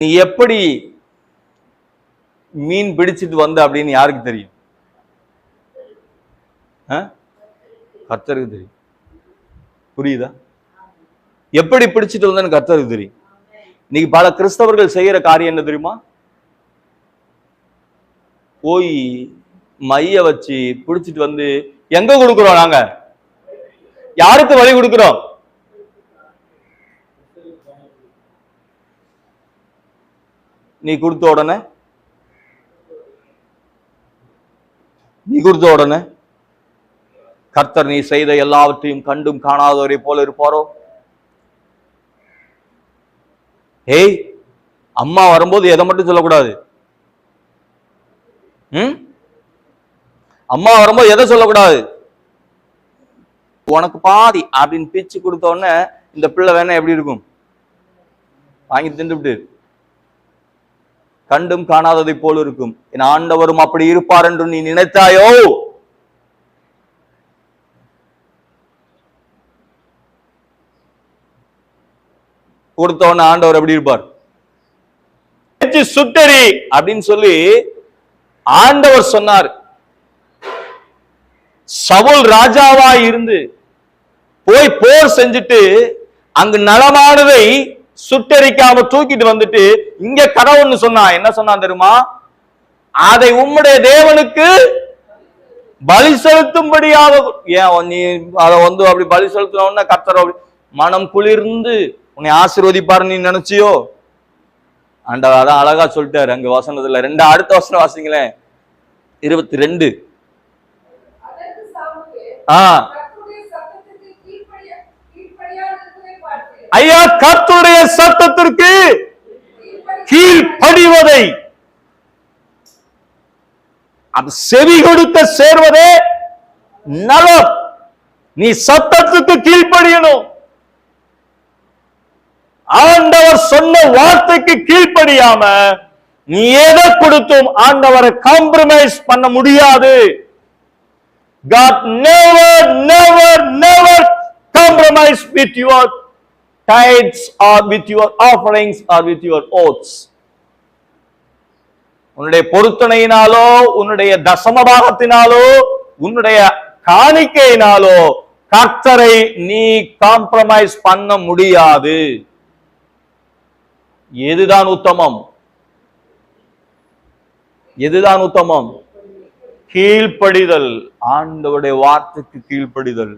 நீ எப்படி மீன் பிடிச்சிட்டு வந்த அப்படின்னு யாருக்கு தெரியும்? கத்தருக்கு கர்த்தருக்கு தெரியும். புரியுதா? எப்படி பிடிச்சிட்டு வந்தேன்னு கர்த்தருக்கு தெரியும். இன்னைக்கு பல கிறிஸ்தவர்கள் செய்யற காரியம் என்ன தெரியுமா? போய் மைய வச்சு பிடிச்சிட்டு வந்து எங்க கொடுக்குறோம் நாங்க? யாருக்கு வழி கொடுக்குறோம்? நீ கொடுத்த உடனே? நீ கொடுத்த உடனே? கர்த்தர் நீ செய்த எல்லாவற்றையும் கண்டும் காணாதவரை போல இருப்பாரோ? ஏய் அம்மா வரும்போது எதை மட்டும் சொல்லக்கூடாது? ம்? அம்மா வரும்போது எதை சொல்லக்கூடாது? உனக்கு பாதி அப்படின்னு பிச்சு கொடுத்த உடனே இந்த பிள்ளை வேணா எப்படி இருக்கும்? வாங்கி தின்றுவிட்டு கண்டும் காணாததை போல் இருக்கும். என் ஆண்டவரும் அப்படி இருப்பார் என்று நீ நினைத்தாயோ? கொடுத்தவன ஆண்டவர் எப்படி இருப்பார்? சுட்டரி அப்படின்னு சொல்லி ஆண்டவர் சொன்னார். சவுல் ராஜாவா இருந்து போய் போர் செஞ்சுட்டு அங்கு நலமானதை சுட்டரிக்காம தூக்கிட்டு வந்துட்டு இங்க கடவுள்னு சொன்னா என்ன சொன்னான் தெரியுமா? அதை உம்முடைய தேவனுக்கு பலி செலுத்தும்படியாக ஏன் நீ அதை வந்து அப்படி பலி செலுத்தின கர்த்தர் அப்படி மனம் குளிர்ந்து உன்னை ஆசீர்வதிப்பாரு நீ நினைச்சியோ? ஆண்டவர் அதான் அழகா சொல்லிட்டாரு அங்க வசனத்துல. ரெண்டு அடுத்த வசனம் வாசிங்களேன். இருபத்தி ரெண்டு. ஆஹ் ஐயா கர்த்தருடைய சத்தத்திற்கு கீழ்ப்படி- கீழ்ப்படிவதை அது செவி கொடுக்க சேர்வதே நலம். நீ சத்தத்துக்கு கீழ்ப்படியணும். ஆண்டவர் சொன்ன வார்த்தைக்கு கீழ்ப்படியாம நீ எதை கொடுத்தும் ஆண்டவரை காம்ப்ரமைஸ் பண்ண முடியாது. God never, never, never compromise with your tithes or with your offerings or with your oaths. உன்னுடைய பொருத்தனையினாலோ உன்னுடைய தசமபாகத்தினாலோ உன்னுடைய காணிக்கையினாலோ கர்த்தரை நீ காம்ப்ரமைஸ் பண்ண முடியாது. எதுதான் உத்தமம்? எதுதான் உத்தமம்? கீழ்ப்படிதல். ஆண்டவருடைய வார்த்தைக்கு கீழ்ப்படிதல்.